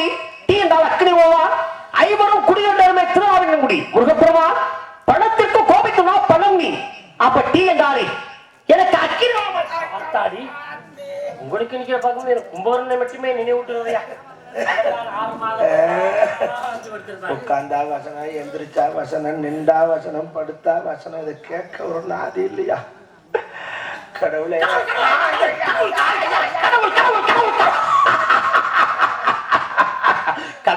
குடி டீ என்றால் அக்கினி ஓவா? ஐவரும் குடியொன்றமே திருவாவினங்குடி முருகப்பெருமா பணத்திற்கு கோபித்துனா பணம் நீ. அப்ப டீ என்றாலே எனக்கு அக்கினி ஓவா அத்தாடி உங்களுக்கு நிக்கிற பார்க்கும்போது எனக்கு கும்பகரனை மட்டுமே நினைவூட்டுறதையா உட்காந்தா வசனம் எந்திரிச்சா வசனம் நின்றா வசனம் படுத்தா வசனம் இதை கேட்க ஒரு நாதி இல்லையா? கடவுள்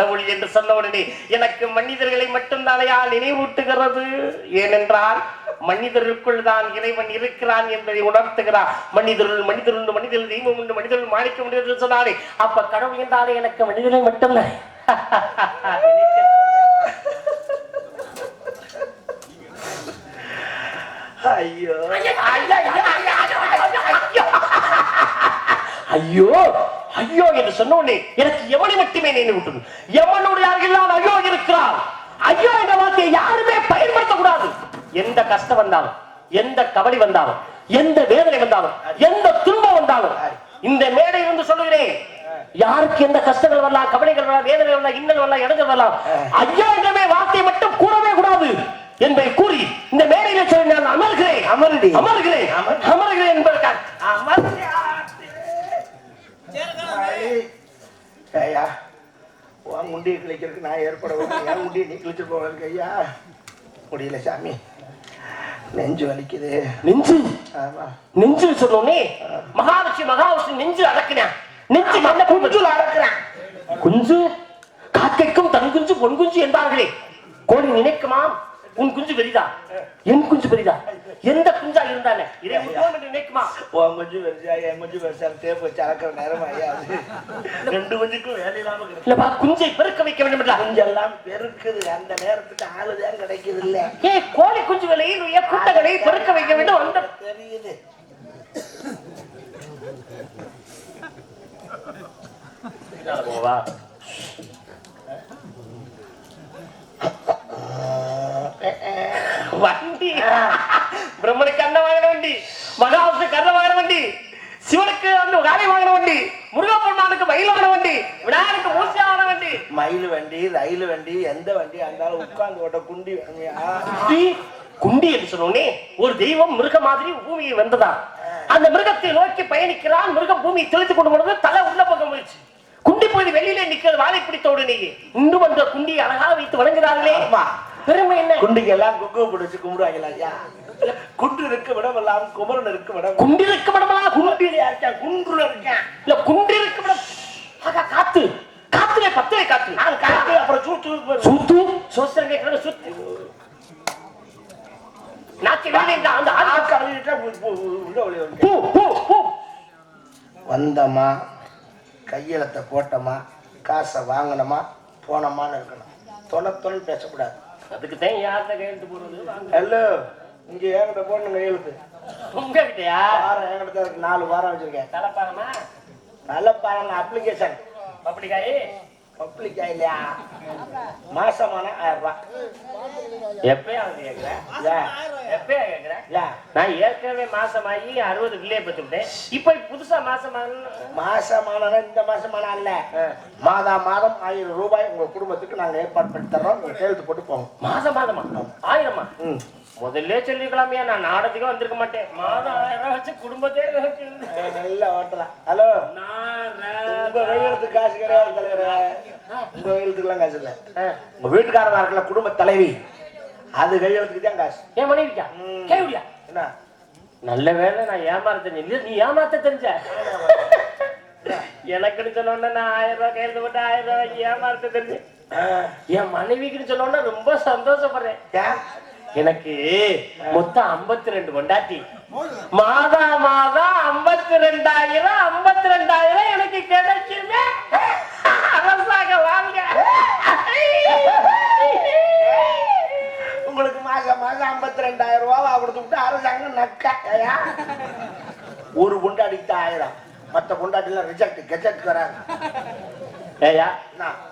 கடவுள் என்று சொன்ன உடனே எனக்கு மனிதர்களை மட்டும்தானையா நினைவூட்டுகிறது ஏனென்றால் மனிதருக்குள் தான் இறைவன் இருக்கிறான் என்பதை உணர்த்துகிறார் மனிதருள் மனிதருண்டு மனிதர்கள் தெய்வம் உண்டு மனிதர்கள் மாணிக்க முடியாது என்று சொன்னாரே அப்ப கடவுள் என்றாலே எனக்கு மனிதர்கள் மட்டும்தான் ஐயோ ஐயோ ஐயோ என்று சொன்ன உடனே எனக்கு எவனை மட்டுமே நினைவூட்டுது எவனுடைய அருகில் ஐயோ இருக்கிறான் ஐயோ என்ற வார்த்தையை யாருமே பயன்படுத்தக்கூடாது. எந்த கஷ்டம் வந்தாலும் எந்த கவலை வந்தாலும் எந்த வேதனை வந்தாலும் எந்த துன்பம் வந்தாலும் இந்த மேடை இருந்து சொல்லுகிறேன். யாருக்கு எந்த கஷ்டங்கள் வரலாம் கவலைகள் வரலாம் வேதனை வரலாம் இன்னல் வரலாம் இடங்கள் வரலாம் ஐயா என்றமே வார்த்தை மட்டும் கூறவே கூடாது என்பதை கூறி இந்த மேடையில சொல்லி நான் அமர்கிறேன். அமருடி. அமர்கிறேன். அமர்கிறேன் என்பதற்காக. ஐயா உன் முண்டியை கிழிக்கிறதுக்கு நான் ஏற்பட என் முண்டியை நீ கிழிச்சு போவதுக்கு ஐயா? முடியல சாமி. நெஞ்சு வலிக்குது. நெஞ்சு? ஆமா. நெஞ்சு சொன்னோனே மகாவிஷ்ணு மகாவிஷ்ணு நெஞ்சு அடக்கினான் நெஞ்சு என்ன குஞ்சு அடக்குறான் குஞ்சு? காக்கைக்கும் தன் குஞ்சு பொன் குஞ்சு என்பார்களே. கோழி நினைக்குமா உன் குஞ்சு பெரிதா என் குஞ்சு பெரிதா எந்த குஞ்சா இருந்தானே? இதை நினைக்குமா? உன் கொஞ்சம் பெருசா என் கொஞ்சம் பெருசா தேப்பு வச்சு அளக்கிற நேரம் ஐயா. ரெண்டு கொஞ்சுக்கும் வேலை இல்லாம கிடக்கு. இல்லப்பா குஞ்சை பெருக்க வைக்க வேண்டும் கொஞ்செல்லாம் பெருக்குது. அந்த நேரத்துக்கு ஆளுதான் கிடைக்குது இல்ல. ஏ கோழி குஞ்சுகளை நுழைய குட்டைகளை பெருக்க வைக்க வேண்டும் அந்த தெரியுது. போவா. வண்டி பிரம்மனுக்கு அண்ணன் வாங்கின வண்டி மகாவிஷ்ணுக்கு அண்ணன் வாங்கின வண்டி சிவனுக்கு வந்து காலை வாங்கின வண்டி முருகப்பெருமானுக்கு மயில் வாங்கின வண்டி விநாயகருக்கு மூசி வாங்கின வண்டி மயில் வண்டி ரயில் வண்டி எந்த வண்டி இருந்தாலும் உட்கார்ந்து ஓட்ட குண்டி குண்டி என்று சொன்னோனே ஒரு தெய்வம் மிருக மாதிரி பூமியை வந்ததா அந்த மிருகத்தை நோக்கி பயணிக்கிறான். மிருகம் பூமியை தெளித்துக் கொண்டு போனது தலை உள்ள பக்கம் போயிடுச்சு குண்டி போய் வெளியிலே நிக்கிறது வாழை பிடித்த உடனேயே. இன்னும் அந்த குண்டியை அழகா வைத்து வணங்குகிறார்களே. ஆமா. பெருமை என்ன? குண்டிக்கு எல்லாம் குக்கு பிடிச்சு கும்பிடுவாங்களா ஐயா. குன்று இருக்கு விடமெல்லாம் குமரன் இருக்கு விடம் குண்டி இருக்க விடமா குண்டில இருக்கேன் குன்று இருக்கேன் இல்ல குண்டி இருக்க விடம் ஆகா காத்து. காத்துல பத்தவே காத்து. நான் காத்து அப்புறம் சூத்து சுத்து சோசரம் கேட்கறது சுத்து. வந்தோமா கையெழுத்த போட்டோமா காசை வாங்கினோமா போனோமான்னு இருக்கணும். தொண தொழில் பேசக்கூடாது. அதுக்கு தான் யார்கிட்ட கையெழுத்து போடுறது. ஹலோ இங்க என்கிட்ட போடணும் கையெழுத்து. உங்ககிட்டயா? வாரம் என்கிட்ட தான் இருக்கு. நாலு வாரம் வச்சிருக்கேன். தலைப்பாகமா நல்ல பாருங்க அப்ளிகேஷன் பப்படிக்காய் பப்ளிக்கா இல்லையா மாசமான ஆயிரம் ரூபாய். எப்பயா வந்து கேக்குறேன் ஏன்? எப்பயா கேக்குறேன்? நான் ஏற்கனவே மாசமாகி அறுபது பிள்ளைய பெற்றுட்டேன் இப்ப புதுசா மாசமான மாசமான இந்த மாசமான அல்ல. மாதா மாதம் ஆயிரம் ரூபாய் உங்க குடும்பத்துக்கு நாங்க ஏற்பாடு பண்ணி தர்றோம். நீங்க கையெழுத்து போட்டு போங்க. மாசம் மாதமா? ஆயிரமா? ம். முதல்ல சொல்லிக்கலாமையா நான் நாடத்துக்கு வந்திருக்க மாட்டேன். மாதம் ஆயிரம் ரூபாய் வச்சு. ஏய், நல்லா ஓட்டலாம் ஹலோ. உங்க கையெழுத்து காசு கிடையாது தலைவரே உங்க கையெழுத்துக்குலாம் காசு இல்ல. உங்க வீட்டுக்காரமா இருக்கல குடும்ப தலைவி. அது கையெழுத்துக்கு தான் காசு என் மனைவிக்கா? என்ன? நல்ல வேலை நான் ஏமாத்த தெரிஞ்சு நீ ஏமாத்த தெரிஞ்ச? எனக்குன்னு சொன்னோன்னா நான் ஆயிரம் ரூபாய் கையெழுத்து போட்டு ஆயிரம் ரூபாய் ஏமாத்த தெரிஞ்சு? ஆ, என் மனைவிக்குன்னு சொன்னோன்னா ரொம்ப சந்தோஷப்படுறேன்? எனக்கு மொத்தம் 52 ரெண்டு பொண்டாட்டி மாதா மாதம் ஐம்பத்தி ரெண்டாயிரம் ஐம்பத்தி ரெண்டாயிரம் எனக்கு கிடைக்குமே அரசாங்க வாங்க உங்களுக்கு மாசம் மாசம் ஐம்பத்தி ரெண்டாயிரம் ரூபாவா கொடுத்து விட்டு அரசாங்கம் நக்கா ஏயா? ஒரு பொண்டாட்டிக்கு தான் ஆயிரம் மற்ற பொண்டாட்டிலாம் ரிஜெக்ட் கெஜெக்ட் வராங்க ஏயா?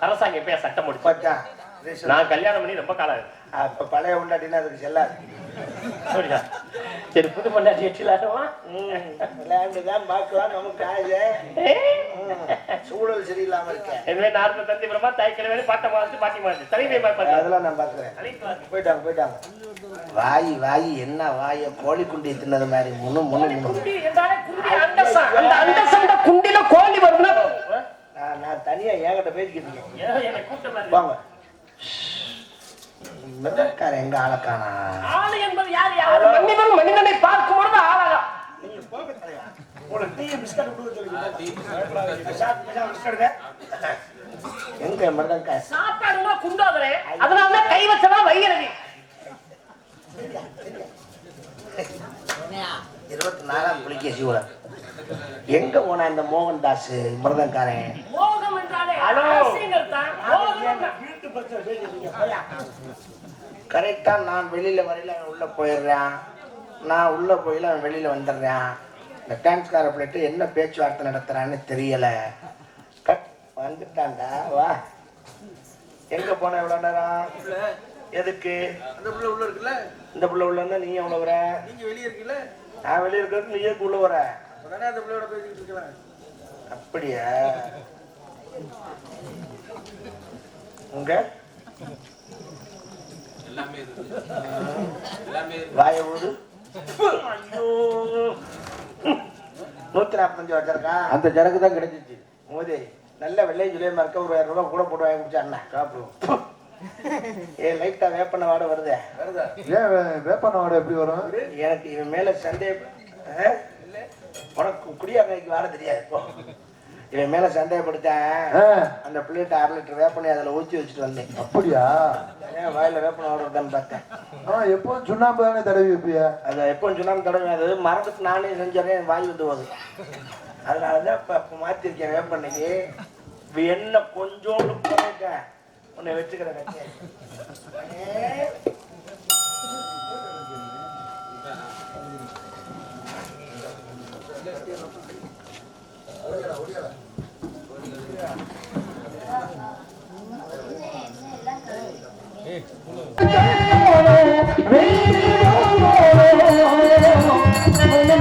அரசாங்கம் எப்பயா சட்டம் முடிச்சு? நான் கல்யாணம் பண்ணி ரொம்ப காலம். அப்ப பழைய பொண்டாட்டினா அதுக்கு செல்லாது. அப்படியா? சரி புது பொண்டாட்டி எட்டிலாடுமா ம், விளையாண்டு தான் பார்க்கலாம் நமக்கு ம், சூழல் சரியில்லாம இருக்கேன் எனவே நார்மல் தந்தி பிரமா தாய் கிழமை பாட்ட மாதிரி பாட்டி மாதிரி தலைமை அதெல்லாம் நான் பாக்குறேன் போயிட்டாங்க போயிட்டாங்க. வாய் வாய் என்ன வாய? கோழி குண்டி தின்னது மாதிரி முன்னு முன்னு முன்னு குண்டி என்றாலே குண்டி அண்டசம் அந்த அண்டசம் குண்டில கோழி வரும்னா? நான் நான் தனியா ஏங்கிட்ட பேசிக்கிட்டு? வாங்க. மிதக்கார எங்க ஆளக்கானா ஆளு என்பது யார் யார்? மனிதன் மனிதனை பார்க்கும் பொழுது ஆளாக. எங்க மிருதங்கா சாப்பாடுனா குண்டாதரே. அதனால தான் கை வச்சனா வைகிறது இருபத்தி நாலாம் புலிகேசி கூட எங்க போனா இந்த மோகன் தாஸ் மிருதங்காரன் கரெக்டா நான் வெளியில வரையில அவன் உள்ள போயிடுறான். நான் உள்ள போயில அவன் வெளியில வந்துடுறான். இந்த டான்ஸ்கார பிள்ளைட்டு என்ன பேச்சுவார்த்தை நடத்துறான்னு தெரியல. கட் வந்துட்டான்டா வா. எங்க போன எவ்வளவு நேரம்? எதுக்கு? அந்த புள்ள உள்ள இருக்குல்ல? இந்த புள்ள உள்ள இருந்தா நீ எவ்வளவு வர? நீங்க வெளியே இருக்கீல்ல? நான் வெளியே இருக்கிறது நீ ஏன் உள்ள வர? உடனே அந்த பிள்ளையோட பேசிக்கிட்டு இருக்கலாம் அப்படியா? உங்க? வாய ஊது ஐயோ. நூத்தி நாற்பத்தஞ்சு வச்சிருக்கா அந்த ஜனக்கு தான் கிடைச்சிச்சு. மோதி நல்ல வெள்ளை ஜுலியமா இருக்க ஒரு ஆயிரம் ரூபாய் கூட போட்டு வாங்கி குடிச்சாண்ணா சாப்பிடுவோம். ஏ லைட்டா வேப்பன வாட வருதே? வருதா? ஏன் வே- வேப்பண்ண வாடை எப்படி வரும்? எனக்கு இவன் மேல சந்தேகம்? உனக்கு குடியாக்கைக்கு வாட தெரியாது இப்போ இவன் மேல சந்தேகப்படுத்தேன். அந்த பிள்ளைகிட்ட அரை லிட்டர் வேப்பனை அதில் ஊற்றி வச்சுட்டு வந்தேன். அப்படியா? ஏன் வாயில வேப்பனை வாடுறதான்னு பார்த்தேன். ஆ எப்பவும் சுண்ணாம்பு தானே தடவி வைப்பிய? அதை சொன்னாலும் தடவை அது மறந்துட்டு நானே செஞ்சிடறேன் வாய் வந்து போகுது. அதனால தான் இப்போ மாற்றிருக்கேன் வேப்பண்ணைக்கு. என்ன கொஞ்சோண்டு போயிருக்கேன் உன்னை வச்சுக்கிறேன் கட்டி. அழகா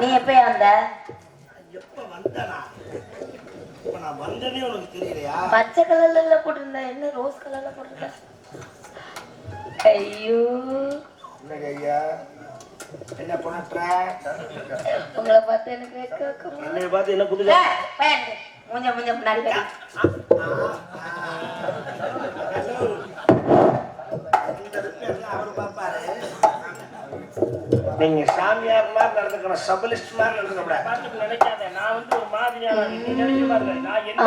நீ எப்ப வந்த எப்ப வந்தனா? இப்ப நான் வந்தனே உனக்கு தெரியலையா? பச்சை கலர்ல போட்டிருந்த என்ன ரோஸ் கலர்ல போட்டிருந்த ஐயோ என்னங்க ஐயா? என்ன பண்ற? உங்களை பார்த்து எனக்கு பார்த்து என்ன புதுசா? மூஞ்ச மூஞ்ச முன்னாடி கடி. இந்த repair எல்லாம் அவரு பார்ப்பாரு. நீங்க சாமியார் மாதிரி நடந்துக்கணும் சபலிஸ்ட் மாதிரி பார்த்து நினைக்காத. நான் வந்து ஒரு மாதிரியான நீ நினைச்சு பாருங்க. நான் என்ன.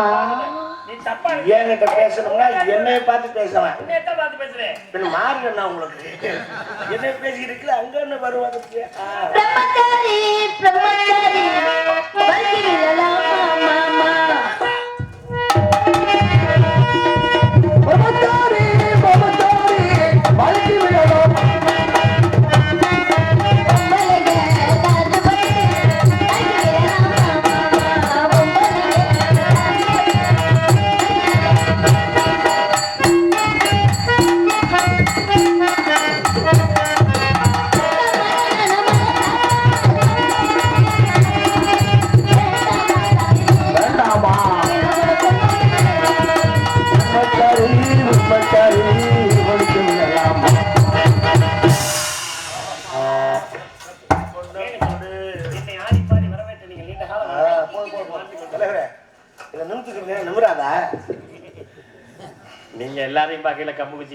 நீ தப்பா என்கிட்ட பேசணும்னா என்னைய பார்த்து பேசலாம் என்னத்த பார்த்து பேசுறேன் பின்ன மாறுனா உங்களுக்கு. என்ன பேசிக்கிட்டு அங்க என்ன வருவாங்க ஆ. பிரம்மச்சாரி பிரம்மச்சாரி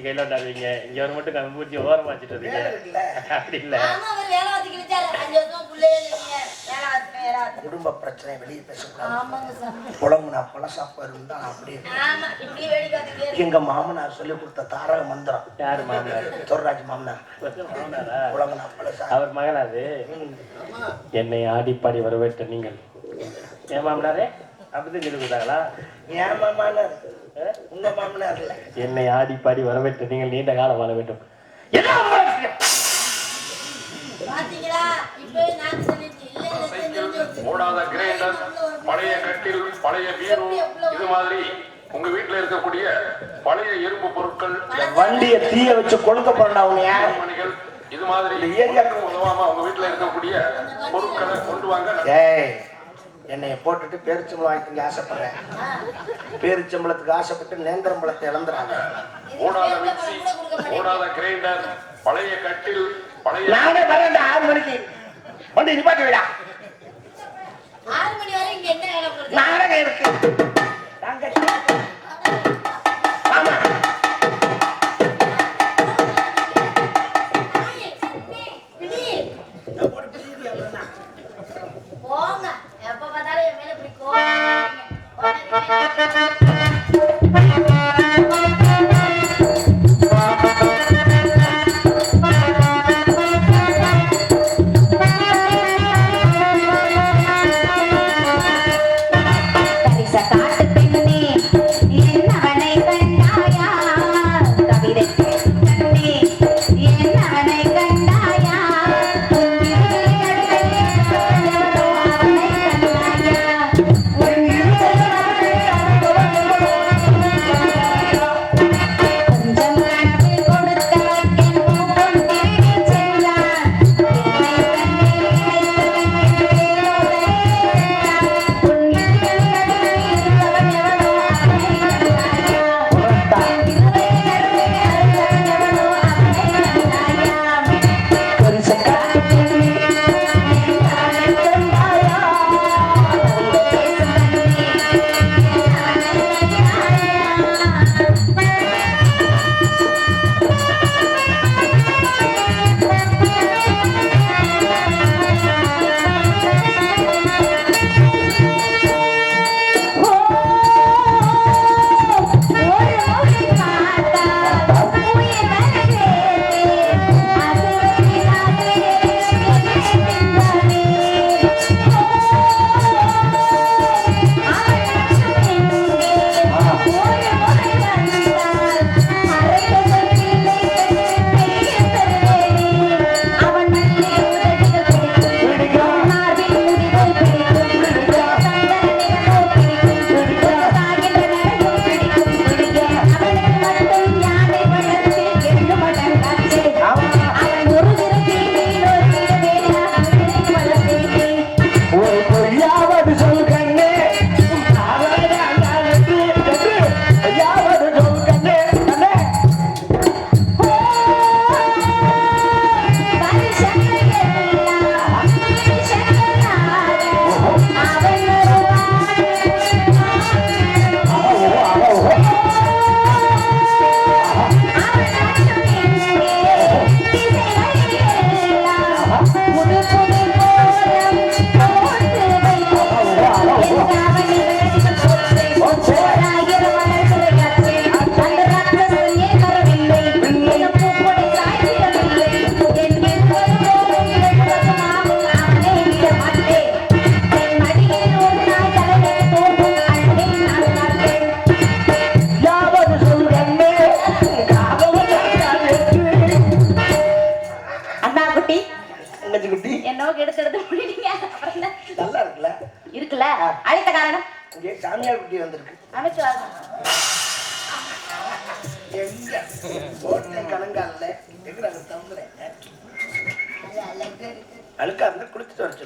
குச்சி கையில விட்டாருவீங்க இங்க ஒரு மட்டும் கம்பு குச்சி ஓரமா வச்சுட்டு இருக்கீங்க அப்படி இல்ல. குடும்ப பிரச்சனை வெளியே பேசக்கூடாது. புலம்புனா பழசாப்பா இருந்தா இருக்கு. எங்க மாமனார் சொல்லி கொடுத்த தாரக மந்திரம். யாரு மாமனார்? துர்ராஜ் மாமனார். மாமனாரா? புலம்புனா பழசா அவர் மகனாது என்னை ஆடிப்பாடி வரவேற்ற நீங்கள். ஏன் மாமனாரே? அப்படிதான் சொல்லி கொடுத்தாங்களா? ஏன் மாமனார்? உங்க மாமனார் என்னை ஆடிப்பாடி வரவேற்ற நீங்கள் நீண்ட காலம் வாழ வேண்டும். என்ன உங்களுக்கு? பாத்தீங்களா? இப்பவே நான் சொல்லிட்டு இல்ல இல்ல தெரிஞ்சு வச்சு. ஓடாத கிரைண்டர் பழைய கட்டில் பழைய பீரோ இது மாதிரி உங்க வீட்டுல இருக்கக்கூடிய பழைய இரும்பு பொருட்கள் வண்டியை தீய வச்சு கொளுத்த போறா உனைய மணிகள் இது மாதிரி உதவாம உங்க வீட்டுல இருக்கக்கூடிய பொருட்களை கொண்டு வாங்க. ஏய் என்னைய போட்டுட்டு பேரிச்சம்பளம் வாங்கிட்டு ஆசைப்படுறேன். பேரிச்சம்பளத்துக்கு ஆசைப்பட்டு நேந்திரம்பளத்தை இழந்துறாங்க. ஓடாத மிக்சி ஓடாத கிரைண்டர் பழைய கட்டில் பழைய நானே வரேன்டா ஆறு மணிக்கு. வண்டி நிப்பாட்டி விடா. ஆறு மணி வரை இங்க